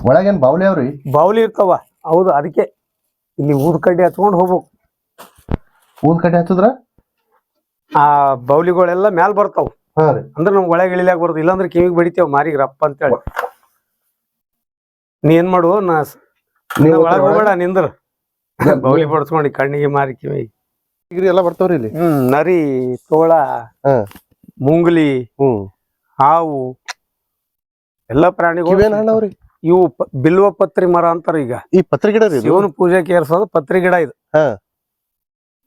ಒಳಗೇನ್ ಬಾವ್ಲಿ ಅವ್ರಿ? ಬಾವಲಿ ಇರ್ತಾವ. ಹೌದು ಅದಕ್ಕೆ ಇಲ್ಲಿ ಊದ್ ಕಡ್ಡಿ ಹಚ್ಕೊಂಡ್ ಹೋಗ್ಬೇಕು. ಊದ್ ಕಡ್ಡಿ ಹಚ್ಚಿದ್ರ ಆ ಬೌಲಿಗಳೆಲ್ಲ ಮ್ಯಾಲ್ ಬರ್ತಾವ. ಅಂದ್ರೆ ನಮ್ಗೆ ಒಳಗೆ ಇಳಿಲಾಗ ಬರ್ತದೆ ಇಲ್ಲಾಂದ್ರೆ ಕಿವಿಗೆ ಬಡಿತೇವ ಮಾರಿಗೆ ರಪ್ಪ ಅಂತೇಳಿ. ನೀ ಏನ್ ಮಾಡು ನಾ ಒಳಗೆ ಒಳಗ್- ನಿಂದ್ರ. ಬೌಲಿ ಬಡ್ಸ್ಕೊಂಡು ಕಣ್ಣಿಗೆ ಮಾರಿ ಕಿವಿ ಎಲ್ಲ ಬರ್ತಾವ್ರಿ ಇಲ್ಲಿ? ಹ್ಮ್ ನರಿ ತೋಳ. ಮುಂಗ್ಲಿ ಹ್ಮ್. ಹಾವು ಎಲ್ಲ ಪ್ರಾಣಿಗಳು ಇವು ಬಿಲ್ವ ಪತ್ರಿ ಮರ ಅಂತಾರ ಈಗ. ಈ ಪತ್ರಿ ಗಿಡ? ಶಿವನ ಪೂಜೆಗೆ ಏರ್ಸೋದು ಪತ್ರಿ ಗಿಡ ಇದು.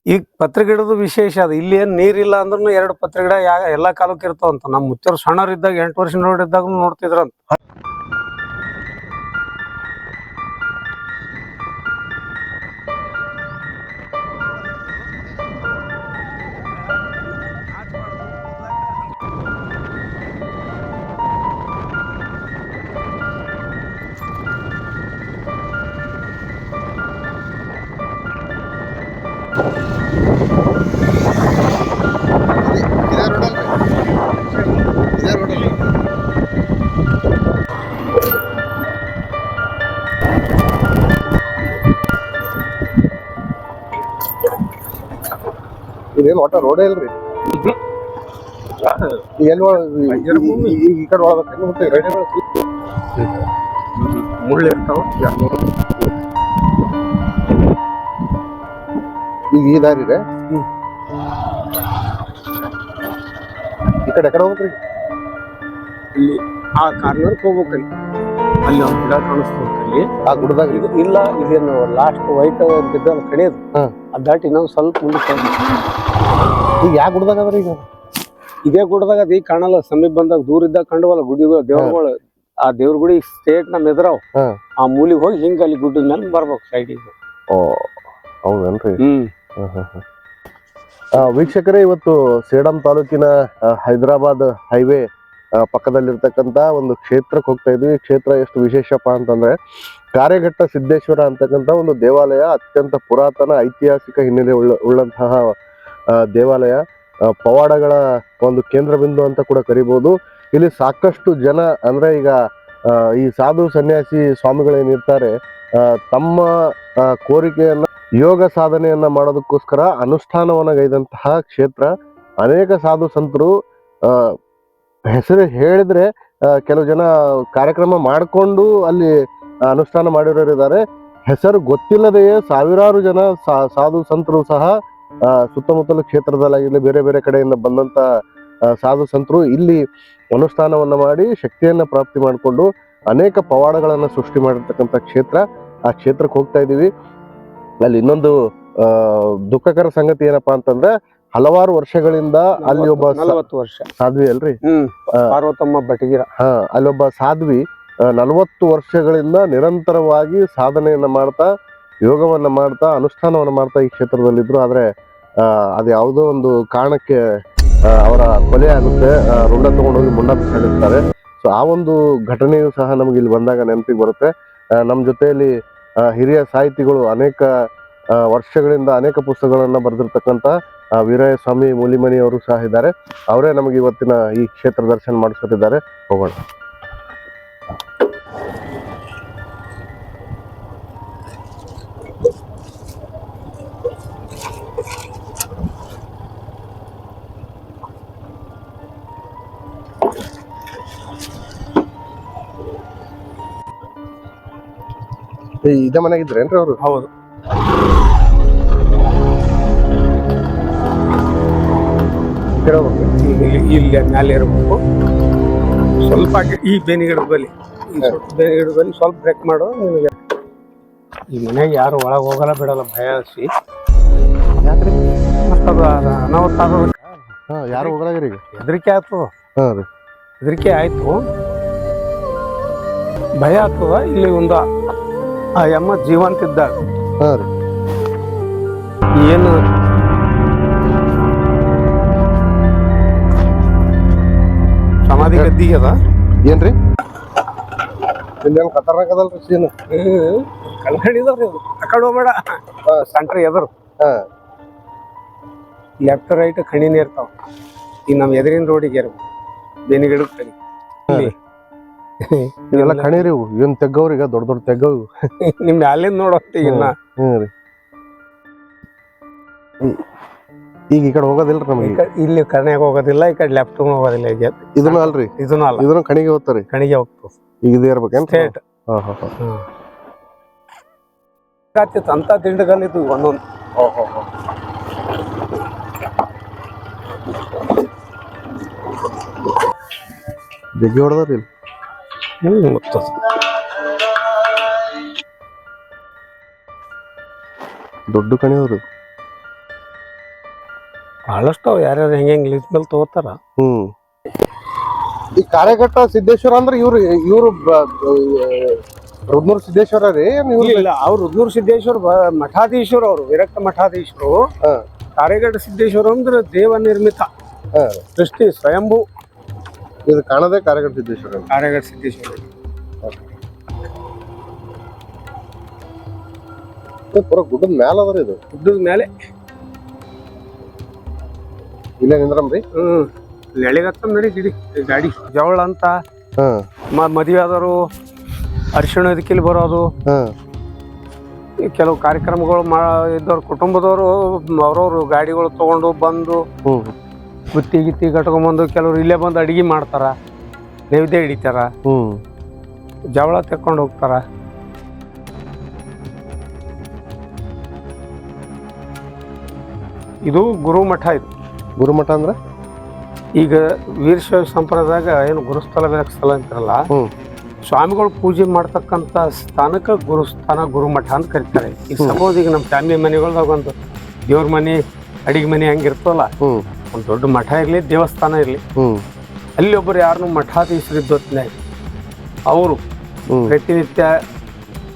ಈ ಈಗ ಪತ್ರಿ ಗಿಡದ ವಿಶೇಷ ಅದು ಇಲ್ಲಿ ಏನ್ ನೀರಿಲ್ಲ ಅಂದ್ರೂ ಎರಡು ಪತ್ರಿ ಗಿಡ ಯಾ ಎಲ್ಲಾ ಕಾಲಕ್ಕೆ ಇರ್ತಾವಂತ. ನಮ್ಮ ಮುಚ್ಚರು ಸಣ್ಣವ್ರು ಇದ್ದಾಗ ಎಂಟು ವರ್ಷ ನೋಡಿದ್ದಾಗ ನೋಡ್ತಿದ್ರಂತ. ಇದೇನ್ ಒಟ್ಟ ರೋಡೇ ಇಲ್ರಿ ಈಗ ಎಲ್ಲಿ ಒಳ- ಈ- ಈ- ಈ- ಈ ಕಡೆ ಒಳಗ ಮತ್ತೆ ರೈಟ್ ಮುಳ್ಳು ಇರ್ತಾವ ಈಗ ಈ ದಾರಿ ಇದೆ? ಈ ಕಡೆ ಎಕಡೆ ಹೋಗ್ಬೇಕ್ರಿ. ಇಲ್ಲಿ ಆ ಕಾರ್ನರ್ ಹೋಗ್ಬೇಕಲ್ಲಿ ಅಲ್ಲಿ ಒಂದು ಗಿಡ ಕಾಣಿಸ್ತದೆ ಆ ಗುಡ್ದಾಗ ಇದು ಇಲ್ಲ ಇದೇನು ಲಾಸ್ಟ್ ವೈಟ್ ಬಿದ್ದ ಕಡೆ ಅದು. ದಾಟಿ ನಾವು ಸ್ವಲ್ಪ ಮುಂದೆ. ಈಗ ಯಾವ ಗುಡ್ದಾಗ ಅದ್ರಿ ಈಗ? ಇದೇ ಗುಡ್ದಾಗ ಅದ್ ಈಗ ಕಾಣಲ್ಲ. ಸಮೀಪ ಬಂದಾಗ ದೂರ ಇದ್ದಾಗ ಕಂಡವಲ್ಲ ಗುಡಿಗಳು ದೇವ್ರಗಳು. ಆ ದೇವ್ರ ಗುಡಿ ಸ್ಟೇಟ್ ನಮ್ಮ ಎದುರಾವ್ ಆ ಮೂಲಿಗೆ ಹೋಗಿ ಹಿಂಗ ಅಲ್ಲಿ ಗುಡ್ಡದ ಮೇಲೆ ಬರ್ಬೇಕು ಸೈಡಿಗೆ ಓ ಹೌದನ್ರಿ? ಹ್ಮ್. ವೀಕ್ಷಕರೇ, ಇವತ್ತು ಸೇಡಂ ತಾಲೂಕಿನ ಹೈದರಾಬಾದ್ ಹೈವೇ ಪಕ್ಕದಲ್ಲಿರ್ತಕ್ಕಂಥ ಒಂದು ಕ್ಷೇತ್ರಕ್ಕೆ ಹೋಗ್ತಾ ಇದ್ವಿ. ಕ್ಷೇತ್ರ ಎಷ್ಟು ವಿಶೇಷಪ್ಪ ಅಂತಂದ್ರೆ, ಕಾರ್ಯಘಟ್ಟ ಸಿದ್ದೇಶ್ವರ ಅಂತಕ್ಕಂಥ ಒಂದು ದೇವಾಲಯ, ಅತ್ಯಂತ ಪುರಾತನ ಐತಿಹಾಸಿಕ ಹಿನ್ನೆಲೆ ಉಳ್ಳ, ಉಳ್ಳಂತಹ ದೇವಾಲಯ. ಪವಾಡಗಳ ಒಂದು ಕೇಂದ್ರ ಬಿಂದು ಅಂತ ಕೂಡ ಕರಿಬಹುದು ಇಲ್ಲಿ ಸಾಕಷ್ಟು ಜನ ಅಂದ್ರೆ ಈಗ ಈ ಸಾಧು ಸನ್ಯಾಸಿ ಸ್ವಾಮಿಗಳೇನಿರ್ತಾರೆ ತಮ್ಮ ಕೋರಿಕೆಯನ್ನು ಯೋಗ ಸಾಧನೆಯನ್ನ ಮಾಡೋದಕ್ಕೋಸ್ಕರ ಅನುಷ್ಠಾನವನ್ನ ಗೈದಂತಹ ಕ್ಷೇತ್ರ ಅನೇಕ ಸಾಧು ಸಂತರು ಹೆಸರು ಹೇಳಿದ್ರೆ ಕೆಲವು ಜನ ಕಾರ್ಯಕ್ರಮ ಮಾಡಿಕೊಂಡು ಅಲ್ಲಿ ಅನುಷ್ಠಾನ ಮಾಡಿರೋರಿದ್ದಾರೆ. ಹೆಸರು ಗೊತ್ತಿಲ್ಲದೆಯೇ ಸಾವಿರಾರು ಜನ ಸಾಧು ಸಂತರು ಸಹ ಸುತ್ತಮುತ್ತಲ ಕ್ಷೇತ್ರದಲ್ಲಾಗಿರ್ಲಿ ಬೇರೆ ಬೇರೆ ಕಡೆಯಿಂದ ಬಂದಂತ ಆ, ಸಾಧು ಸಂತರು ಇಲ್ಲಿ ಅನುಷ್ಠಾನವನ್ನ ಮಾಡಿ ಶಕ್ತಿಯನ್ನ ಪ್ರಾಪ್ತಿ ಮಾಡಿಕೊಂಡು ಅನೇಕ ಪವಾಡಗಳನ್ನು ಸೃಷ್ಟಿ ಮಾಡಿರ್ತಕ್ಕಂಥ ಕ್ಷೇತ್ರ. ಆ ಕ್ಷೇತ್ರಕ್ಕೆ ಹೋಗ್ತಾ ಇದ್ದೀವಿ. ಅಲ್ಲಿ ಇನ್ನೊಂದು ದುಃಖಕರ ಸಂಗತಿ ಏನಪ್ಪಾ ಅಂತಂದ್ರೆ ಹಲವಾರು ವರ್ಷಗಳಿಂದ ಅಲ್ಲಿ ಒಬ್ಬ ನಲವತ್ತು ವರ್ಷ. ಸಾಧ್ವಿ ಅಲ್ರಿ. ಪಾರ್ವತಮ್ಮ ಬಟಗಿರ ಹಾ ಅಲ್ಲೊಬ್ಬ ಸಾಧ್ವಿ ನಲವತ್ತು ವರ್ಷಗಳಿಂದ ನಿರಂತರವಾಗಿ ಸಾಧನೆಯನ್ನ ಮಾಡ್ತಾ ಯೋಗವನ್ನ ಮಾಡ್ತಾ ಅನುಷ್ಠಾನವನ್ನ ಮಾಡ್ತಾ ಈ ಕ್ಷೇತ್ರದಲ್ಲಿದ್ರು. ಆದ್ರೆ ಅದು ಯಾವುದೋ ಒಂದು ಕಾರಣಕ್ಕೆ ಅವರ ಕೊಲೆ ಆಗುತ್ತೆ. ರುಂಡ ತಗೊಂಡೋಗಿ ಮುಂಡ ಬಿಸಾಡಿರ್ತಾರೆ ಸೊ ಆ ಒಂದು ಘಟನೆಯು ಸಹ ನಮ್ಗೆ ಇಲ್ಲಿ ಬಂದಾಗ ನೆನಪಿಗೆ ಬರುತ್ತೆ. ನಮ್ಮ ಜೊತೆಯಲ್ಲಿ ಹಿರಿಯ ಸಾಹಿತಿಗಳು ಅನೇಕ ವರ್ಷಗಳಿಂದ ಅನೇಕ ಪುಸ್ತಕಗಳನ್ನ ಸ್ವಾಮಿ ಮೂಲಿಮಣಿ ಅವರು ಸಹ ಇದ್ದಾರೆ. ಅವರೇ ನಮಗೆ ಇವತ್ತಿನ ಈ ಕ್ಷೇತ್ರ ದರ್ಶನ ಮಾಡಿಸ್ಕೊಟ್ಟಿದ್ದಾರೆ. ಹೋಗೋಣ. ಇದೇ ಮನೆಗಿದ್ರೇನ್ರಿ ಅವರು? ಹೌದು. ಇಲ್ಲಿ ಇಲ್ಲಿ ಮೇಲೆ ಇರಬೇಕು. ಸ್ವಲ್ಪ ಈ ಬೇನಿ ಗಿಡದ ಬಲ್ಲಿ ಈ ಸ್ವಲ್ಪ ಬೇನಿ ಗಿಡದ ಸ್ವಲ್ಪ ಬ್ರೇಕ್ ಮಾಡು ನಿಮಗೆ ಈ ಮನೆಗೆ ಯಾರು ಒಳಗೆ ಹೋಗಲ್ಲ ಬಿಡಲ್ಲ ಭಯ ಹಸಿ ಯಾಕ್ರಿ? ಮತ್ತೆ ಅದು ಅನಾಹುತ ಆಗೋದಕ್ಕೆ ಹಾ ಯಾರು ಹೋಗಲಾಗ್ರಿ ಈಗ. ಹೆದರಿಕೆ ಆಯ್ತು. ಹಾಂ ರೀ. ಹೆದರಿಕೆ ಆಯ್ತು. ಭಯ ಆಗ್ತದ ಇಲ್ಲಿ ಒಂದು ಆ ಯಮ್ಮ ಜೀವಂತ ಇದ್ದಾಗ ಹಾಂ ರೀ. ಏನು? ಸಮಾಧಿ ಗದ್ದಿಗೆ ಅದ? ಏನ್ರಿ ಇಲ್ಲೇನ್ ಖತರ್ನಾಕ್ ಅದಲ್ರಿ ಸೀನ್? ಕಲ್ಕೊಂಡಿದಾವ್ರಿ ಅದು. ಆ ಕಡೆ ಹೋಗ್ಬೇಡ. ಸೆಂಟ್ರ್ ಎದುರು. ಹಾ. ಲೆಫ್ಟ್ ರೈಟ್ ಕಣಿನೇ ಇರ್ತಾವ. ಈ ನಮ್ಮ ಎದುರಿನ ರೋಡಿಗೆ ಇರ್ಬೇಕು ಗಿಡಕ್ಕೆ ಇಲ್ಲಿ. ಇವೆಲ್ಲ ಕಣಿರಿ ಇವು ಏನ್ ತೆಗ್ಗವ್ರೀಗ ದೊಡ್ಡ ದೊಡ್ಡ ತೆಗ್ಗವು ನಿಮ್ ಅಲ್ಲಿಂದ ನೋಡೋತ್ತೀಗ ಈಗ ಹ್ಮ್ ರೀ. ಈಗ ಈ ಕಡೆ ಹೋಗೋದಿಲ್ಲ ನಮಗೆ? ಇಲ್ಲಿ ಕಣ್ಯಾಗ ಹೋಗೋದಿಲ್ಲ ಈ ಕಡೆ ಲೆಫ್ಟ್ ಹೋಗೋದಿಲ್ಲ ಈಗ. ಇದನ್ನ ಅಲ್ರಿ? ಇದನ್ನ ಅಲ್ಲ. ಇದನ್ನ ಕಣಿಗೆ ಹೋಗ್ತಾರೆ? ಕಣಿಗೆ ಹೋಗ್ತದೆ ಈಗ ಇದೇ ಇರ್ಬೇಕೇನು ಸ್ಟೇಟ್ ಹಾಂ ಹಾಂ ಹಾ. ಆಗ್ತಿತ್ತು ಅಂತ ಒಂದೊಂದು. ಜಗ್ಗಿ ಹೊಡೆದ್ರಿ ಇಲ್ಲಿ. ಮುತ್ತದು. ದೊಡ್ಡ ಕಣಿ ಅವರು. ಬಹಳಷ್ಟು ಅವು ಯಾರ್ಯಾರು ಹೆಂಗೆ ಹೆಂಗೆ ಲೀಸ್ ಮೇಲೆ ತಗೋತಾರ. ಹ್ಮ್. ಈ ಕಾರ್ಯಘಟ್ಟ ಸಿದ್ದೇಶ್ವರ ಅಂದ್ರೆ ಇವ್ರು ಇವರು ರುದ್ನೂರ್ ಸಿದ್ದೇಶ್ವರ ರೀ ಇಲ್ಲ ಅವ್ರು ರುದ್ನೂರ್ ಸಿದ್ದೇಶ್ವರ ಬ- ಮಠಾಧೀಶ್ವರ ಅವರು ವಿರಕ್ತ ಮಠಾಧೀಶರು ಕಾರ್ಯಘಟ್ಟ ಸಿದ್ದೇಶ್ವರ ಅಂದ್ರೆ ದೇವ ನಿರ್ಮಿತ ಹಾ. ಸೃಷ್ಟಿ ಸ್ವಯಂಭೂ. ಇದು ಕಾಣದೇ ಕಾರ್ಯಗಟ್ಟ ಸಿದ್ದೇಶ್ವರ ಅಂತ. ಕಾರ್ಯಗಢ ಸಿದ್ದೇಶ್ವರ ಪೂರ ಗುಡ್ಡದ ಮ್ಯಾಲ ಅದರ ಇದು. ಗುಡ್ಡದ ಮೇಲೆ ಇಲ್ಲೇ ನಿಂದ್ರಮ್ರಿ ಹ್ಮ್ ಎಳೆಗತ್ತ ನಡಿ ಗಿಡಿ ಗಾಡಿ ಜವಳ ಅಂತ. ಹಾ. ಮ- ಮದುವೆ ಆದವರು ಅರಿಶಿಣ ಇದಕ್ಕಿಲ್ಲಿ ಬರೋದು. ಈ ಕೆಲವು ಕಾರ್ಯಕ್ರಮಗಳು ಮಾ ಇದ್ದವ್ರ ಕುಟುಂಬದವರು ಅವ್ರವ್ರು ಗಾಡಿಗಳು ತಗೊಂಡು ಬಂದು ಹ್ಮ್. ಬುತ್ತಿ ಗಿತ್ತಿ ಕಟ್ಕೊಂಬಂದು ಕೆಲವ್ರು ಇಲ್ಲೇ ಬಂದು ಅಡಿಗೆ ಮಾಡ್ತಾರ ನೈವೇದ್ಯ ಹಿಡಿತಾರ ಹ್ಮ್. ಜವಳ ತೆಕ್ಕೊಂಡು ಹೋಗ್ತಾರ. ಇದು ಗುರುಮಠ ಇದು. ಗುರುಮಠ ಅಂದ್ರೆ? ಈಗ ವೀರಶೈವ ಸಂಪ್ರದಾಯದಾಗ ಏನು ಗುರುಸ್ಥಳ ಬೇರೆ ಸ್ಥಳ ಅಂತಾರಲ್ಲ ಹ್ಮ್. ಸ್ವಾಮಿಗಳು ಪೂಜೆ ಮಾಡ್ತಕ್ಕಂಥ ಸ್ಥಾನಕ್ಕೆ ಗುರುಸ್ಥಾನ ಗುರುಮಠ ಅಂತ ಕರೀತಾರೆ. ಈಗ ಸಪೋಸ್ ಈಗ ನಮ್ಮ ಫ್ಯಾಮಿಲಿ ಮನೆಗಳ್ದಾಗ ಒಂದು ದೇವ್ರ ಮನೆ ಅಡಿಗೆ ಮನೆ ಹಂಗಿರ್ತಲ್ಲ ಹ್ಮ್. ಒಂದು ದೊಡ್ಡ ಮಠ ಇರಲಿ ದೇವಸ್ಥಾನ ಇರಲಿ. ಹ್ಮ್. ಅಲ್ಲಿ ಒಬ್ಬರು ಯಾರನ್ನು ಮಠಾಧೀಶರಿದ್ದು ಹೊತ್ತಿನಾಗ ಅವರು ಪ್ರತಿನಿತ್ಯ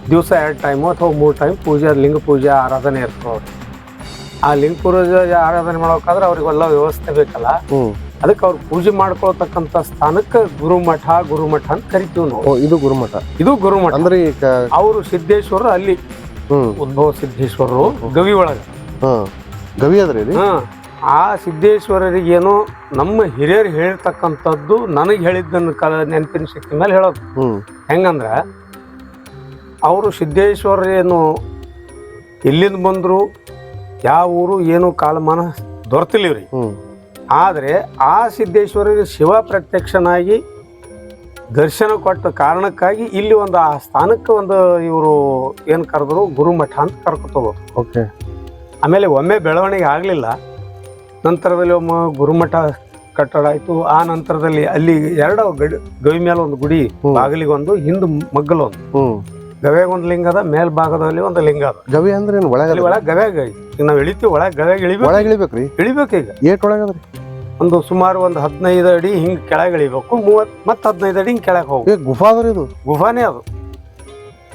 ದಿವಸ ಎರಡು ಟೈಮು ಅಥವಾ ಮೂರು ಟೈಮ್ ಪೂಜೆ ಲಿಂಗ ಪೂಜೆ ಆರಾಧನೆ ಇರ್ತಾರೆ ಅವ್ರು ಆ ಲಿಂಗ ಪೂಜೆ ಆರಾಧನೆ ಮಾಡ್ಬೇಕಾದ್ರೆ ಅವ್ರಿಗೆಲ್ಲ ವ್ಯವಸ್ಥೆ ಬೇಕಲ್ಲ. ಹ್ಮ್. ಅದಕ್ಕೆ ಅವ್ರು ಪೂಜೆ ಮಾಡ್ಕೊಳ್ತಕ್ಕಂಥ ಸ್ಥಾನಕ್ಕೆ ಗುರುಮಠ ಗುರುಮಠ ಅಂತ ಕರಿತೀವಿ ನಾವು. ಇದು ಗುರುಮಠ ಇದು ಗುರುಮಠ ಅಂದ್ರೆ ಈಗ ಅವರು ಸಿದ್ದೇಶ್ವರರು ಅಲ್ಲಿ. ಹ್ಮ್. ಉದ್ಭವ ಸಿದ್ದೇಶ್ವರರು ಗವಿ ಒಳಗೆ. ಹಾ. ಗವಿ ಅದ್ರಿ ಇದು ಹಾ. ಆ ಸಿದ್ದೇಶ್ವರರಿಗೇನೋ ನಮ್ಮ ಹಿರಿಯರು ಹೇಳ್ತಕ್ಕಂಥದ್ದು ನನಗೆ ಹೇಳಿದ್ದನ್ನು ಕಲ ನೆನಪಿನ ಶಕ್ತಿ ಮೇಲೆ ಹೇಳೋದು. ಹೆಂಗಂದ್ರೆ ಅವರು ಸಿದ್ದೇಶ್ವರರೇನು ಎಲ್ಲಿಂದ ಬಂದರು ಯಾವ ಊರು ಏನು ಕಾಲಮಾನ ದೊರೆತಿಲ್ಲ ಇವ್ರಿಗೆ ಹ್ಮ್. ಆದರೆ ಆ ಸಿದ್ದೇಶ್ವರರಿಗೆ ಶಿವ ಪ್ರತ್ಯಕ್ಷನಾಗಿ ದರ್ಶನ ಕೊಟ್ಟ ಕಾರಣಕ್ಕಾಗಿ ಇಲ್ಲಿ ಒಂದು ಆ ಸ್ಥಾನಕ್ಕೆ ಒಂದು ಇವರು ಏನು ಕರೆದ್ರು ಗುರುಮಠ ಅಂತ ಕರ್ಕೊತೋಗೋದು. ಓಕೆ. ಆಮೇಲೆ ಒಮ್ಮೆ ಬೆಳವಣಿಗೆ ಆಗಲಿಲ್ಲ. ನಂತರದಲ್ಲಿ ಒಮ್ಮ ಗುರುಮಠ ಕಟ್ಟಡ ಆಯಿತು. ಆ ನಂತರದಲ್ಲಿ ಅಲ್ಲಿ ಎರಡು ಗಡಿ ಗವಿ ಮೇಲೆ ಒಂದು ಗುಡಿ. ಬಾಗಿಲಿಗೊಂದು ಹಿಂದೆ ಮಗ್ಗಲೊಂದು. ಹ್ಮ್. ಗವ್ಯಾಗ ಒಂದು ಲಿಂಗ ಅದ ಮೇಲ್ಭಾಗದಲ್ಲಿ ಒಂದು ಲಿಂಗ ಅದ. ಗವಿ ಅಂದ್ರೆ ಏನು ಒಳಗ ಒಳಗೆ ಗವ್ಯಾಗ ನಾವು ಇಳಿತೀವಿ ಒಳಗೆ ಗವ್ಯಾಗ ಇಳಿಬೇಕು ಒಳಗ್ ಇಳಿಬೇಕ್ರಿ ಇಳಿಬೇಕು ಈಗ. ಏಟ್ ಒಳಗದ್ರಿ ಒಂದು ಸುಮಾರು ಒಂದು ಹದಿನೈದು ಅಡಿ ಹಿಂಗೆ ಕೆಳಗೆ ಇಳಿಬೇಕು ಮೂವತ್ ಮತ್ತೆ ಹದಿನೈದು ಅಡಿ ಹಿಂಗೆ ಕೆಳಗೆ ಹೋಗಿ ಗುಫಾ ಅದ್ರಿ ಇದು? ಗುಫಾನೇ ಅದು.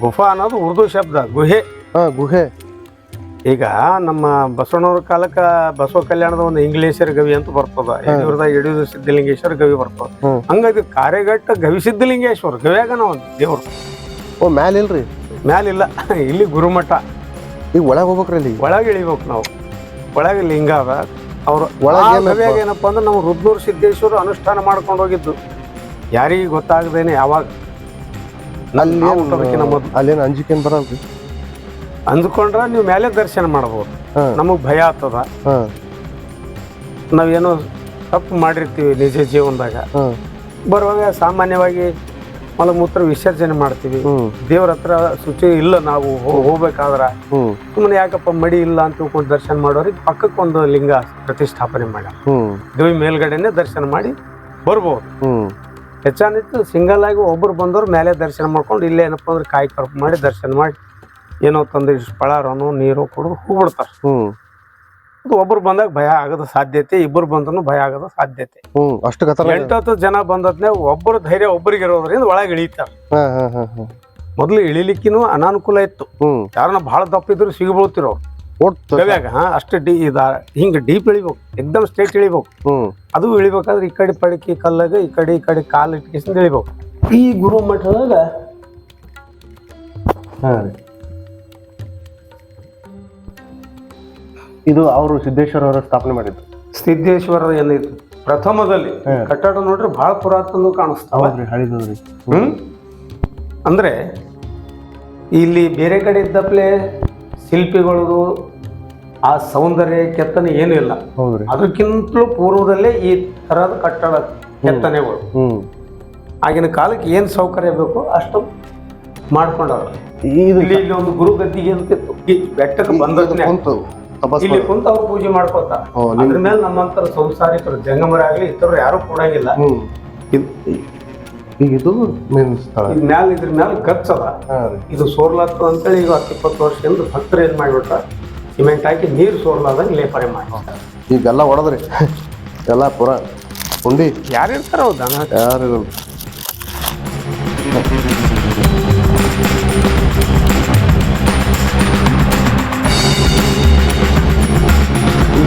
ಗುಫಾ ಅನ್ನೋದು ಉರ್ದು ಶಬ್ದ ಗುಹೆ. ಹಾ ಗುಹೆ. ಈಗ ನಮ್ಮ ಬಸವಣ್ಣವ್ರ ಕಾಲಕ್ಕೆ ಬಸವ ಕಲ್ಯಾಣದ ಒಂದು ಇಂಗ್ಲೇಶ್ವರ ಗವಿ ಅಂತ ಬರ್ತದ. ಯಡಿಯೂರದ ಯಡಿಯೂರು ಸಿದ್ಧಲಿಂಗೇಶ್ವರ ಗವಿ ಬರ್ತದ. ಹಂಗಾಗಿ ಕಾರ್ಯಘಟ್ಟ ಗವಿ ಸಿದ್ಧಲಿಂಗೇಶ್ವರ ಗವಿಯಾಗ ಒಂದು ದೇವ್ರು. ಓ ಮ್ಯಾಲ ಇಲ್ರಿ? ಮ್ಯಾಲಿಲ್ಲ ಇಲ್ಲಿ. ಗುರುಮಠ. ಈಗ ಒಳಗೆ ಹೋಗ್ಬೇಕ್ರಿ ಇಲ್ಲಿ ಒಳಗೆ ಇಳಿಬೇಕು ನಾವು. ಒಳಗೆ ಲಿಂಗ ಅದ. ಅವ್ರು ಒಳಗೆ? ಗವಿಯಾಗ ಏನಪ್ಪ ಅಂದ್ರೆ ನಾವು ರುದ್ನೂರು ಸಿದ್ದೇಶ್ವರ ಅನುಷ್ಠಾನ ಮಾಡ್ಕೊಂಡು ಹೋಗಿದ್ದು. ಯಾರಿಗೆ ಗೊತ್ತಾಗದೇನೆ ಯಾವಾಗ. ಅಲ್ಲಿ ಅಲ್ಲೇನು ಅಂಜಿಕೆ ಬರಲ್ರಿ? ಅಂದ್ಕೊಂಡ್ರೆ ನೀವು ಮೇಲೆ ದರ್ಶನ ಮಾಡ್ಬೋದು. ನಮಗ್ ಭಯ ಆಗ್ತದ. ಹಾ. ನಾವೇನೋ ತಪ್ಪು ಮಾಡಿರ್ತೀವಿ ನಿಜ ಜೀವನದಾಗ. ಬರುವಾಗ ಸಾಮಾನ್ಯವಾಗಿ ಮಲಮೂತ್ರ ವಿಸರ್ಜನೆ ಮಾಡ್ತೀವಿ. ದೇವ್ರ ಹತ್ರ ಶುಚಿ ಇಲ್ಲ ನಾವು ಹೋಗ್ಬೇಕಾದ್ರ. ಸುಮ್ಮನೆ ಯಾಕಪ್ಪ ಮಡಿ ಇಲ್ಲ ಅಂತ ತಿಳ್ಕೊಂಡು ದರ್ಶನ ಮಾಡೋರಿಗೆ ಪಕ್ಕಕ್ಕೆ ಒಂದು ಲಿಂಗ ಪ್ರತಿಷ್ಠಾಪನೆ ಮಾಡ. ದೇವಿ ಮೇಲ್ಗಡೆನೆ ದರ್ಶನ ಮಾಡಿ ಬರ್ಬೋದು. ಹೆಚ್ಚಾನಿತ್ತು ಸಿಂಗಲ್ ಆಗಿ ಒಬ್ರು ಬಂದವ್ರು ಮೇಲೆ ದರ್ಶನ ಮಾಡ್ಕೊಂಡು ಇಲ್ಲೇನಪ್ಪ ಅಂದ್ರೆ ಕಾಯಿ ಕರ್ಪು ಮಾಡಿ ದರ್ಶನ ಮಾಡಿ ಏನೋ ತಂದು ಇಷ್ಟು ಪಳಾರನು ನೀರು ಕುಡಿದು ಹೋಗ್ಬಿಡ್ತಾರೆ. ಹ್ಮ್. ಅದು ಒಬ್ರು ಬಂದಾಗ ಭಯ ಆಗದ ಸಾಧ್ಯತೆ ಇಬ್ಬರು ಬಂದ್ರು ಭಯ ಆಗದ ಸಾಧ್ಯತೆ. ಹ್ಮ್ ಅಷ್ಟು ಖತರ ಎಂಟು ಹತ್ತು ಜನ ಬಂದದ್ನೆ ಒಬ್ಬರು ಧೈರ್ಯ ಒಬ್ಬರಿಗೆ ಇರೋದ್ರಿಂದ ಒಳಗೆ ಇಳಿತಾರೆ. ಮೊದ್ಲು ಇಳಿಲಿಕ್ಕಿನ ಹಾ ಹಾ. ಮೊದಲು ಇಳಿಲಿಕ್ಕಿನೂ ಅನಾನುಕೂಲ ಇತ್ತು. ಹ್ಞೂ ಯಾರನ್ನ ಭಾಳ ದಪ್ಪ ಇದ್ರು ಒಟ್ಟು ಗವ್ಯಾಗ ಹಾ ಅಷ್ಟು ಡಿ ಇದ ಹಿಂಗೆ ಡೀಪ್ ಇಳಿಬೇಕು ಎಕ್ದಮ್ ಸ್ಟ್ರೇಟ್ ಇಳಿಬೇಕು. ಹ್ಮ್. ಅದು ಇಳಿಬೇಕಾದ್ರೆ ಈ ಕಡೆ ಪಡಕಿ ಕಲ್ಲಾಗ ಈ ಕಡೆ ಈ ಕಡೆ ಕಾಲು ಇಟ್ಕೇಸಿಂದ ಇಳಿಬೇಕು. ಈ ಗುರು ಮಠದಾಗ ಹಾ ರೀ. ಇದು ಅವರು ಸಿದ್ದೇಶ್ವರ ಅವರ ಸ್ಥಾಪನೆ ಮಾಡಿದ್ರು ಸಿದ್ದೇಶ್ವರ ಏನಿತ್ತು ಪ್ರಥಮದಲ್ಲಿ. ಕಟ್ಟಡ ನೋಡ್ರಿ ಬಹಳ ಪುರಾತನ ಕಾಣಿಸ್ತಾವ. ಹೌದ್ರಿ ಹಳಿದದ್ರಿ ಹ್ಮ್. ಅಂದ್ರೆ ಇಲ್ಲಿ ಬೇರೆ ಕಡೆ ಇದ್ದಪ್ಲೆ ಶಿಲ್ಪಿಗಳದು ಆ ಸೌಂದರ್ಯ ಕೆತ್ತನೆ ಏನೂ ಇಲ್ಲ. ಹೌದ್ರಿ ಅದಕ್ಕಿಂತಲೂ ಪೂರ್ವದಲ್ಲೇ ಈ ತರದ ಕಟ್ಟಡ ಕೆತ್ತನೆಗಳು. ಹ್ಮ್. ಆಗಿನ ಕಾಲಕ್ಕೆ ಏನು ಸೌಕರ್ಯ ಬೇಕು ಅಷ್ಟು ಮಾಡ್ಕೊಂಡವ್ರು. ಇಲ್ಲಿ ಇಲ್ಲಿ ಒಂದು ಗುರು ಗದ್ದಿಗೆ ಅಂತ ಬೆಟ್ಟಕ್ಕೆ ಕುಂತು ತಪಸ್ ಇಲ್ಲಿ ಕುಂತ ಅವ್ರು ಪೂಜೆ ಮಾಡ್ಕೋತಾರ ಓ, ಅದ್ರ ಮೇಲೆ ನಮ್ಮಂತರ ಸಂಸಾರಿಕರು ಜಂಗಮರಾಗ್ಲಿ ಇತರರು ಯಾರು ಕೊಡಂಗಿಲ್ಲ ಹ್ಮ್. ಇದ್- ಈಗ ಇದು ಮೇನ್ ಸ್ಥಳ. ಇದ್ ಮ್ಯಾಲ ಇದ್ರ ಮ್ಯಾಲ ಹಾ ರೀ. ಇದು ಸೋರ್ಲಾತು ಅಂತೇಳಿ ಈಗ ಹತ್ತು ಇಪ್ಪತ್ತು ವರ್ಷದಿಂದ ಭಕ್ತರು ಏನ್ ಮಾಡಿಬಿಟ್ರ ಸಿಮೆಂಟ್ ಹಾಕಿ ನೀರು ಸೋರ್ಲಾದಂಗೆ ಲೇಪನೆ ಮಾಡಿ ಈಗೆಲ್ಲ ಹೊಡೆದ್ರಿ ಎಲ್ಲ ಪುರ ಉಂಡಿ. ಯಾರು ಇರ್ತಾರ ದನ ಯಾರು ಈ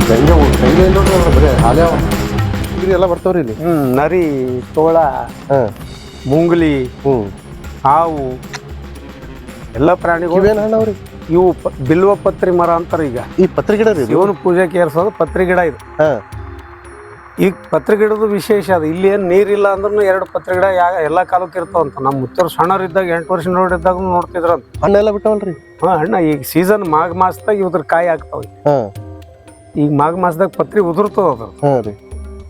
ನೋಡ್ರಿ ಅವ್ರ ಬರೀ ಹಾಲೆ ಅವ. ಇದ್ರಿ ಎಲ್ಲ ಬರ್ತಾವ್ರಿ ಇಲ್ಲಿ. ನರಿ ತೋಳ ಮುಂಗ್ಲಿ ಹ್ಞೂ ಹಾವು ಎಲ್ಲ ಪ್ರಾಣಿಗಳು. ಏನು ಹಣ್ಣವ್ರಿ ಇವು ಪ- ಬಿಲ್ವ ಪತ್ರಿ ಮರ ಅಂತಾರೆ ಈಗ. ಈ ಪತ್ರಿ ಗಿಡ ರೀ ಇದು? ಪೂಜೆ ಪೂಜೆಗೆ ಏರ್ಸೋದು ಪತ್ರಿ ಗಿಡ ಇದು. ಈ ಈಗ ಪತ್ರಿ ಗಿಡದ ವಿಶೇಷ ಅದು. ಇಲ್ಲಿ ಏನು ನೀರಿಲ್ಲ ಅಂದ್ರೂ ಎರಡು ಪತ್ರಿ ಗಿಡ ಯಾ ಎಲ್ಲ ಕಾಲಕ್ಕೆ ಇರ್ತಾವಂತ. ನಮ್ಮ ಮುತ್ತರು ಸಣ್ಣವ್ರಿದ್ದಾಗ ಎಂಟು ವರ್ಷ ನೋಡಿದ್ದಾಗ ನೋಡ್ತಿದ್ರಂತ. ಹಣ್ಣೆಲ್ಲ ಬಿಟ್ಟವಲ್ರಿ? ಹಾಂ ಅಣ್ಣ ಈಗ ಸೀಸನ್ ಮಾಘ ಮಾಸದಾಗ ಇವ್ರ ಕಾಯಿ ಆಗ್ತಾವೆ ಹಾ. ಈಗ ಮಾಘ ಮಾಸದಾಗ ಪತ್ರಿ ಉದುರ್ತದ ಅದು. ಹಾಂ ರೀ.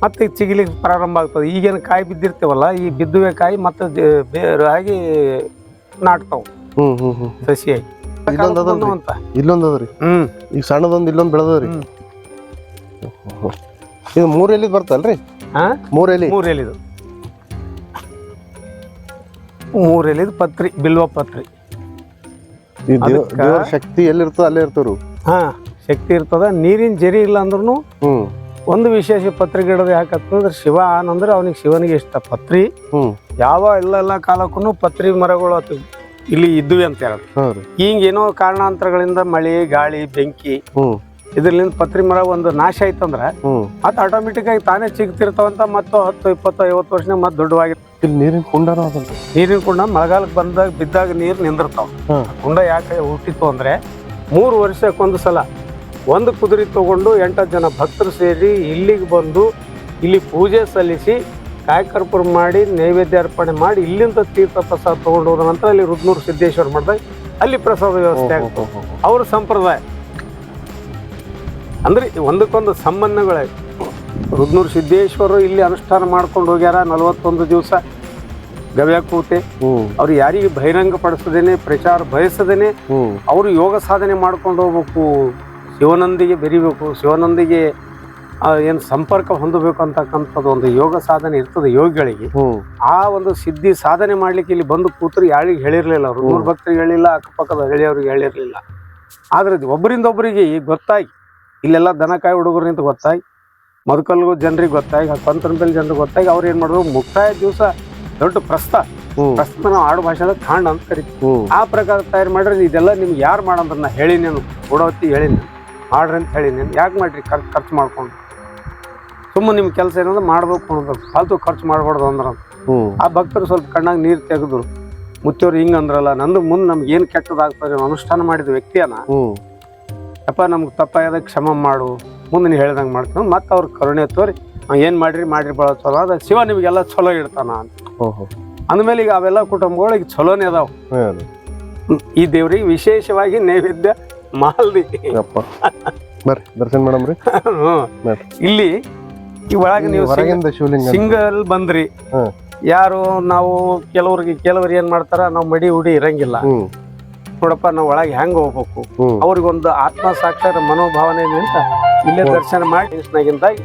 ಮತ್ತೆ ಈಗ ಚಿಗಿಲಿಕ್ಕೆ ಪ್ರಾರಂಭ ಆಗ್ತದೆ. ಈಗೇನು ಕಾಯಿ ಬಿದ್ದಿರ್ತೀವಲ್ಲ ಈ ಬಿದ್ದುವೆ ಕಾಯಿ ಮತ್ತೆ ಜ- ಬೇರು ಆಗಿ ನಾಟ್ತಾವ. ಹ್ಞೂ ಹ್ಮ್ ಹ್ಮ್. ಸಸಿಯಾಗಿ. ಇಲ್ಲೊಂದು ಅದಲ್ರಿ? ಅಂತ ಇಲ್ಲೊಂದ್ ಅದ್ರಿ ಹ್ಮ್. ಈಗ ಸಣ್ಣದೊಂದು ಇಲ್ಲೊಂದು ಬೆಳೆದವ್ರಿ ಹ್ಮ್. ಇದು ಮೂರ್ ಎಲಿದ್ ಬರ್ತಲ್ರಿ? ಹಾ ಮೂರ್ ಎಲಿ. ಮೂರು ಎಲೆದು. ಮೂರ್ ಎಲಿದು ಪತ್ರಿ ಬಿಲ್ವ ಪತ್ರಿ. ಈ ದೇವ್- ಅದಕ್ಕ- ದೇವ್ರ ಶಕ್ತಿ ಎಲ್ಲಿರ್ತದ ಅಲ್ಲೇ ಇರ್ತವ್ರು. ಹಾ. ಶಕ್ತಿ ಇರ್ತದ. ನೀರಿನ ಜರಿ ಇಲ್ಲ ಅಂದ್ರೂ ಒಂದು ವಿಶೇಷ ಪತ್ರಿ ಗಿಡದ ಯಾಕಂತಂದ್ರೆ ಶಿವ ಅಂದ್ರೆ ಅವನಿಗೆ ಶಿವನಿಗೆ ಇಷ್ಟ ಪತ್ರಿ. ಯಾವ ಎಲ್ಲ ಎಲ್ಲ ಕಾಲಕ್ಕೂ ಪತ್ರಿ ಮರಗಳು ಅಥವಾ ಇಲ್ಲಿ ಇದ್ವಿ ಅಂತ ಹೇಳೋದು. ಹಿಂಗ ಏನೋ ಕಾರಣಾಂತರಗಳಿಂದ ಮಳೆ ಗಾಳಿ ಬೆಂಕಿ ಇದರಿಂದ ಪತ್ರಿ ಮರ ಒಂದು ನಾಶ ಆಯ್ತಂದ್ರ ಅಂದ್ರೆ ಅದು ಆಟೋಮೆಟಿಕ್ ಆಗಿ ತಾನೇ ಚಿಗ್ತಿರ್ತಾವಂತ ಮತ್ತು ಹತ್ತು ಇಪ್ಪತ್ತು ಐವತ್ತು ವರ್ಷ ಮತ್ತೆ ದೊಡ್ಡವಾಗಿ ನೀರಿನ ಕುಂಡ ನೀರಿನ ಕುಂಡ ಮಳೆಗಾಲಕ್ಕೆ ಬಂದಾಗ ಬಿದ್ದಾಗ ನೀರು ನಿಂದಿರ್ತಾವ. ಕುಂಡ ಯಾಕೆ ಹುಟ್ಟಿತ್ತು ಅಂದ್ರೆ ಮೂರು ವರ್ಷಕ್ಕೊಂದು ಸಲ ಒಂದು ಕುದುರೆ ತಗೊಂಡು ಎಂಟು ಜನ ಭಕ್ತರು ಸೇರಿ ಇಲ್ಲಿಗೆ ಬಂದು ಇಲ್ಲಿ ಪೂಜೆ ಸಲ್ಲಿಸಿ ಕಾಯಕರ್ಪುರ ಮಾಡಿ ನೈವೇದ್ಯ ಅರ್ಪಣೆ ಮಾಡಿ ಇಲ್ಲಿಂದ ತೀರ್ಥ ಪ್ರಸಾದ ತಗೊಂಡು ಹೋದ ನಂತರ ಅಲ್ಲಿ ರುದ್ನೂರು ಸಿದ್ದೇಶ್ವರ ಮಾಡಿದಾಗ ಅಲ್ಲಿ ಪ್ರಸಾದ ವ್ಯವಸ್ಥೆ ಆಗ್ತದೆ. ಅವ್ರ ಸಂಪ್ರದಾಯ. ಅಂದ್ರೆ ಒಂದಕ್ಕೊಂದು ಸಂಬಂಧಗಳೇ. ರುದ್ನೂರು ಸಿದ್ದೇಶ್ವರರು ಇಲ್ಲಿ ಅನುಷ್ಠಾನ ಮಾಡ್ಕೊಂಡು ಹೋಗ್ಯಾರ ನಲವತ್ತೊಂದು ದಿವಸ ಗವ್ಯ ಕೂತೆ ಅವ್ರು ಯಾರಿಗೆ ಬಹಿರಂಗ ಪಡಿಸದೇನೆ ಪ್ರಚಾರ ಬಯಸದೇನೆ ಅವರು ಯೋಗ ಸಾಧನೆ ಮಾಡ್ಕೊಂಡು ಹೋಗ್ಬೇಕು. ಶಿವನೊಂದಿಗೆ ಬೆರಿಬೇಕು ಶಿವನೊಂದಿಗೆ ಏನು ಸಂಪರ್ಕ ಹೊಂದಬೇಕು ಅಂತಕ್ಕಂಥದ್ದು ಒಂದು ಯೋಗ ಸಾಧನೆ ಇರ್ತದೆ ಯೋಗಿಗಳಿಗೆ. ಆ ಒಂದು ಸಿದ್ಧಿ ಸಾಧನೆ ಮಾಡ್ಲಿಕ್ಕೆ ಇಲ್ಲಿ ಬಂದು ಕೂತರು ಯಾರಿಗೆ ಹೇಳಿರ್ಲಿಲ್ಲ ಅವರು. ನೂರು ಭಕ್ತರಿಗೆ ಹೇಳಿಲ್ಲ ಅಕ್ಕಪಕ್ಕದ ಹಳ್ಳಿಯವ್ರಿಗೆ ಹೇಳಿರಲಿಲ್ಲ. ಆದ್ರೆ ಒಬ್ಬರಿಂದ ಒಬ್ಬರಿಗೆ ಈಗ ಗೊತ್ತಾಗಿ ಇಲ್ಲೆಲ್ಲ ದನಕಾಯಿ ಹುಡುಗರು ನಿಂತ ಗೊತ್ತಾಗಿ ಮದಕಲ್ಗೂ ಜನರಿಗೆ ಗೊತ್ತಾಗಿ ಪಂತನದಲ್ಲಿ ಜನರಿಗೆ ಗೊತ್ತಾಗಿ ಅವ್ರು ಏನು ಮಾಡಿದ್ರು ಮುಕ್ತಾಯ ದಿವಸ ದೊಡ್ಡ ಪ್ರಸ್ತ ಪ್ರಸ್ತ ನಾವು ಆಡು ಭಾಷೆ ಕಾಂಡ ಅಂತ ಕರಿತೀವಿ. ಆ ಪ್ರಕಾರ ತಯಾರು ಮಾಡ್ರಿ ಇದೆಲ್ಲ ನಿಮ್ಗೆ ಯಾರು ಮಾಡಂದ್ರೆ? ನಾ ನೀನು ಕೊಡೋತಿ ಹೇಳಿ ನೀನು ಮಾಡ್ರಿ ಅಂತ ಹೇಳಿ ನೀನು. ಯಾಕೆ ಮಾಡ್ರಿ? ಖರ್ಚು ಖರ್ಚು ಮಾಡ್ಕೊಂಡು. ಸುಮ್ಮನೆ ನಿಮ್ಮ ಕೆಲಸ ಏನಂದ್ರೆ ಮಾಡ್ಬೇಕು ಅನ್ನೋದು. ಫಾಲ್ತು ಖರ್ಚು ಮಾಡಬಾರ್ದು ಅಂದ್ರೆ. ಆ ಭಕ್ತರು ಸ್ವಲ್ಪ ಕಣ್ಣಾಗ ನೀರು ತೆಗೆದ್ರು. ಮುತ್ತವ್ರು ಹಿಂಗೆ ಅಂದ್ರಲ್ಲ ನಂದು ಮುಂದೆ ನಮ್ಗೆ ಏನು ಕೆಟ್ಟದಾಗ್ತದೆ ಅನುಷ್ಠಾನ ಮಾಡಿದ ವ್ಯಕ್ತಿಯನ್ನ ಅಪ್ಪ ನಮ್ಗೆ ತಪ್ಪಾಗ್ಯದ ಕ್ಷಮ ಮಾಡು. ಮುಂದೆ ನೀನು ಹೇಳ್ದಂಗೆ ಮಾಡ್ತೀನಿ ಮತ್ತೆ ಅವ್ರ ಕರುಣೆ ತೋರಿ. ಏನು ಮಾಡಿರಿ? ಮಾಡಿರಿ ಭಾಳ ಚಲೋ. ಅದ ಶಿವ ನಿಮಗೆಲ್ಲ ಚಲೋ ಇಡ್ತಾನ ಅಂತ. ಓಹೋ. ಅಂದಮೇಲೆ ಈಗ ಅವೆಲ್ಲ ಕುಟುಂಬಗಳು ಈಗ ಚಲೋನೇ ಅದಾವ. ಈ ದೇವ್ರಿಗೆ ವಿಶೇಷವಾಗಿ ನೈವೇದ್ಯ ಮಾಲ್ದಿ. ಯಪ್ಪ. ಬರ್ರಿ ದರ್ಶನ ಮಾಡಮ್ರಿ ಹ್ಮ್. ಬರ್ರಿ. ಇಲ್ಲಿ ಈ ಒಳಗೆ ನೀವು ಹೊರಗಿಂದ ಶಿವಲಿಂಗ ಸಿಂಗಲ್ ಬಂದ್ರಿ. ಹ್ಮ್ ಯಾರು ನಾವು ಕೆಲವ್ರಿಗೆ ಕೆಲವ್ರು ಏನ್ ಮಾಡ್ತಾರ ನಾವು ಮಡಿ ಉಡಿ ಇರಂಗಿಲ್ಲ. ಹ್ಮ್ ನೋಡಪ್ಪ ನಾವು ಒಳಗೆ ಹೆಂಗ್ ಹೋಗ್ಬೇಕು? ಹ್ಮ್ ಅವ್ರಿಗೊಂದು ಆತ್ಮ ಸಾಕ್ಷಾತ್ ಮನೋಭಾವನೆ ಅಂತ ಇಲ್ಲೇ ದರ್ಶನ ಮಾಡಿ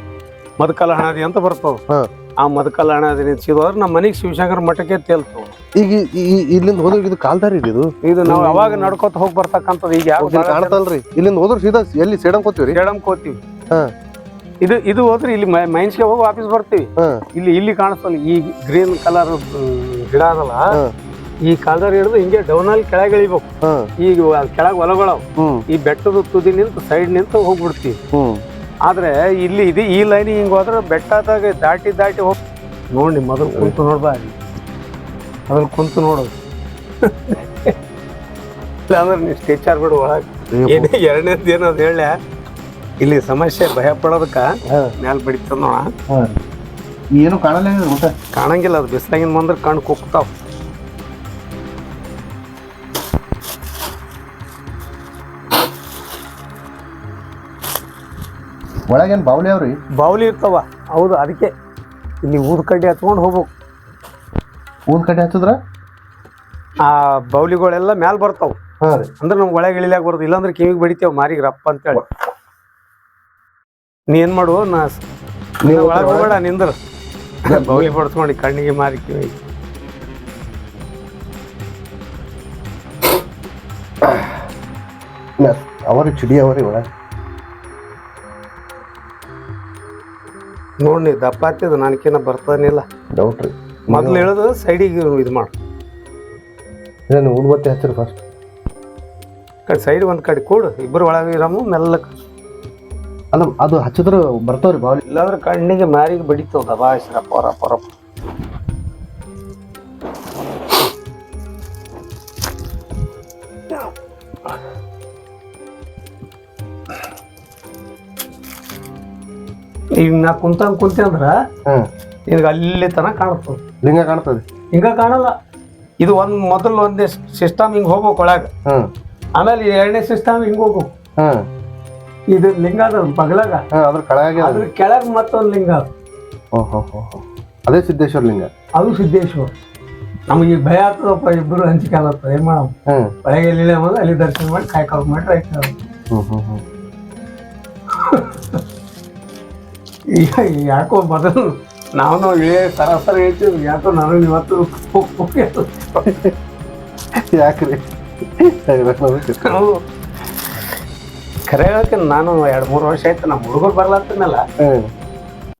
ಮದಕಲ ಹಣದಿ ಅಂತ ಬರ್ತವೆ ಹಾ. ಆ ಮದಕಲ ಹಣದಿ ಅದ್ರ ನಮ್ಮ ಮನೆಗೆ ಶಿವಶಂಕರ ಮಠಕ್ಕೆ ತೇಲ್ತು ಈಗ ಈ- ಇಲ್ಲಿಂದ ಹೋದ್ರೆ ಇದು ಕಾಲ್ದಾರಿ ಇದು? ಇದು ನಾವು ಅವಾಗ ನಡ್ಕೋತ ಹೋಗಿ ಬರ್ತಕ್ಕಂಥದ್ದು ಈಗ ಯಾವ ಇಲ್ಲಿ ಕಾಣ್ತಲ್ರಿ. ಇಲ್ಲಿಂದ ಹೋದ್ರೆ ಸೀದಾ ಎಲ್ಲಿ ಸೇಡಂ ಕೋತೀವ್ರಿ ಸೇಡಂಕ್ ಕೋತೀವಿ. ಹಾ. ಇದು ಇದು ಹೋದ್ರೆ ಇಲ್ಲಿ ಮೈನ್ಸ್ಗೆ ಹೋಗಿ ವಾಪಸ್ ಬರ್ತೀವಿ. ಹಾ. ಇಲ್ಲಿ ಇಲ್ಲಿ ಕಾಣಿಸ್ತಲ್ಲ ಈ ಗ್ರೀನ್ ಕಲರ್ ಗಿಡ ಅದಲ್ಲ ಹಾ. ಈ ಕಾಲ್ದಾರಿ ಹಿಡಿದು ಹಿಂಗೆ ಡೌನಲ್ಲಿ ಕೆಳಗೆ ಇಳಿಬೇಕು. ಹಾ. ಈಗ ಕೆಳಗೆ ಹೊಲಗಳವು ಹ್ಮ್. ಈ ಬೆಟ್ಟದ ತುದಿ ನಿಂತು ಸೈಡ್ ನಿಂತು ಹೋಗ್ಬಿಡ್ತೀವಿ. ಹ್ಮ್. ಆದ್ರೆ ಇಲ್ಲಿ ಇದು ಈ ಲೈನ್ ಹಿಂಗೆ ಹೋದ್ರೆ ಬೆಟ್ಟದಾಗ ದಾಟಿ ದಾಟಿ ಹೋಗಿ ನೋಡಿ ಮೊದಲು ಕುಂತು ನೋಡ್ಬಾರಿ ಮೊದಲು ಕುಂತು ನೋಡೋದು ಇಲ್ಲಾಂದ್ರೆ ನೀವು ಸ್ಟೇಚರ್ ಬಿಡು ಒಳಗೆ. ಏನೇ ಎರಡನೇದು ಅದು ಹೇಳ ಇಲ್ಲಿ ಸಮಸ್ಯೆ ಭಯ ಪಡೋದಕ್ಕ ಮ್ಯಾಲ ಬಡಿತದ ನೋಡ. ಏನು ಕಾಣಲ್ಲ ಊಟ. ಕಾಣಂಗಿಲ್ಲ ಅದು ಬಿಸಿಲಾಗಿನ ಬಂದ್ರೆ ಕಣ್ಣು ಕುಕ್ತಾವ. ಒಳಗೇನು ಬಾವ್ಲಿ ಅವ್ರಿ? ಬಾವ್ಲಿ ಇರ್ತಾವ. ಹೌದು ಅದಕ್ಕೆ. ಇಲ್ಲಿ ಊದ ಕಡ್ಡಿ ಹತ್ಕೊಂಡು ಹೋಗ್ಬೇಕು. ಊದ ಕಡ್ಡಿ ಹಚ್ಚಿದ್ರ? ಆ ಬೌಲಿಗಳೆಲ್ಲ ಮ್ಯಾಲ ಬರ್ತಾವ. ಹಾಂ ರೀ. ಅಂದ್ರೆ ನಮ್ಗೆ ಒಳಗೆ ಇಳಿಲಾಗ ಬರೋದು ಇಲ್ಲಾಂದ್ರೆ ಕಿವಿಗೆ ಬಡಿತೇವೆ ಮಾರಿಗೆ ರಪ್ಪ ಅಂತೇಳಿ. ನೀ ಏನ್ ಮಾಡು ನಾ ನೀವು ಒಳಗೆ ಹೋಗಬೇಡ ನಿಂದ್ರ. ಬೌಲಿ ಬಡ್ಸ್ಕೊಂಡು ಕಣ್ಣಿಗೆ ಮಾರಿ ಕಿವಿ. ಅವರು ಚಿಡಿ ಅವರಿ ಒಳಗೆ. ನೋಡಿ ದಪ್ಪ ಆಗ್ತದ ನನಗೇನ ಬರ್ತಾನಿಲ್ಲ. ಡೌಟ್ ರೀ. ಮೊದ್ಲು ಹೇಳೋದು ಸೈಡಿಗೆ ಇದು ಮಾಡು. ಇದನ್ನು ಉಡ್ಬತ್ತೆ ಹಚ್ಚಿರಿ ಫಸ್ಟ್ ಕಡೆ ಸೈಡ್ ಒಂದು ಕಡೆ ಕೂಡು ಇಬ್ಬರು ಒಳಗೆ ಇರಮು ಮೆಲ್ಲಕ್ಕೆ ಅಲ್ಲ ಅದು ಹಚ್ಚಿದ್ರೆ ಬರ್ತಾವ್ರಿ ಬಾವಲಿ. ಇಲ್ಲಾಂದ್ರೆ ಕಣ್ಣಿಗೆ ಮಾರಿಗೆ ಬಡಿತಾವ ದಬಾಯಿಸ್ರ ಪೊರ ರಪ್ಪ ನಾ ಕುಂತಂಗ್ ಕುಂತೆ ಅಂದ್ರ ಹಾಂ ನಿನಗೆ ಅಲ್ಲಿ ತನಕ ಕಾಣ್ತದೆ. ಲಿಂಗ ಕಾಣ್ತದೆ. ಹಿಂಗ ಕಾಣಲ್ಲ. ಇದು ಒಂದು ಮೊದಲು ಒಂದೇ ಸಿಸ್ಟಮ್ ಹಿಂಗ್ ಹೋಗ್ಬೇಕು ಒಳಗ. ಆಮೇಲೆ ಎರಡನೇ ಸಿಸ್ಟಮ್ ಹಿಂಗ್ ಹೋಗ್ಬೇಕು. ಇದು ಲಿಂಗ ಅದ ಬಗಲಾಗ. ಅದ್ರ ಕೆಳಗೆ ಅದ್ರ ಕೆಳಗೆ ಮತ್ತೊಂದು ಲಿಂಗ ಅದ. ಓಹೋ ಅದೇ ಸಿದ್ದೇಶ್ವರ ಲಿಂಗ. ಅದು ಸಿದ್ದೇಶ್ವರ. ನಮಗೆ ಭಯ ಆಗ್ತದಪ್ಪ ಇಬ್ಬರು ಹಂಚಿಕೆ ಆಗತ್ತ ಏನ್ ಮಾಡಮ್? ಹ್ಮ್. ಒಳಗೆ ಎಲ್ಲಿಲ್ಲ ಅಲ್ಲಿ ದರ್ಶನ ಮಾಡಿ ಕಾಯ್ಕೊಂಡು ಮಾಡಿ ರೈಟ್ ಹ್ಮ್ ಹ್ಮ್ ಹ್ಮ್. ಈಗ ಯಾಕೋ ಮೊದಲು ನಾನು ಏ ಸರಾಸರಿ ಹೇಳ್ತೀವಿ ಯಾಕೋ ನಾನು ಇವತ್ತು. ಯಾಕ್ರಿ. ಖರೆ ಹೇಳಕ್ಕೆ ನಾನು ಎರಡು ಮೂರು ವರ್ಷ ಆಯ್ತು ನಮ್ಮ ಹುಡುಗರು ಬರ್ಲತ್ತನಲ್ಲ